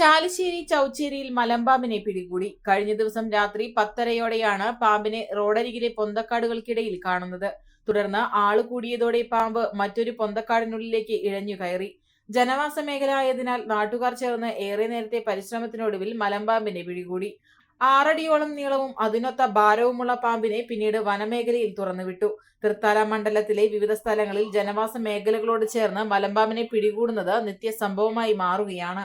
ചാലിശ്ശേരി ചൌച്ചേരിയിൽ മലമ്പാമ്പിനെ പിടികൂടി. കഴിഞ്ഞ ദിവസം രാത്രി പത്തരയോടെയാണ് പാമ്പിനെ റോഡരികിലെ പൊന്തക്കാടുകൾക്കിടയിൽ കാണുന്നത്. തുടർന്ന് ആൾ കൂടിയതോടെ പാമ്പ് മറ്റൊരു പൊന്തക്കാടിനുള്ളിലേക്ക് ഇഴഞ്ഞു കയറി. ജനവാസ മേഖല ആയതിനാൽ നാട്ടുകാർ ചേർന്ന് ഏറെ നേരത്തെ പരിശ്രമത്തിനൊടുവിൽ മലമ്പാമ്പിനെ പിടികൂടി. ആറടിയോളം നീളവും അതിനൊത്ത ഭാരവുമുള്ള പാമ്പിനെ പിന്നീട് വനമേഖലയിൽ തുറന്നുവിട്ടു. തൃത്താല മണ്ഡലത്തിലെ വിവിധ സ്ഥലങ്ങളിൽ ജനവാസ മേഖലകളോട് ചേർന്ന് മലമ്പാമ്പിനെ പിടികൂടുന്നത് നിത്യസംഭവമായി മാറുകയാണ്.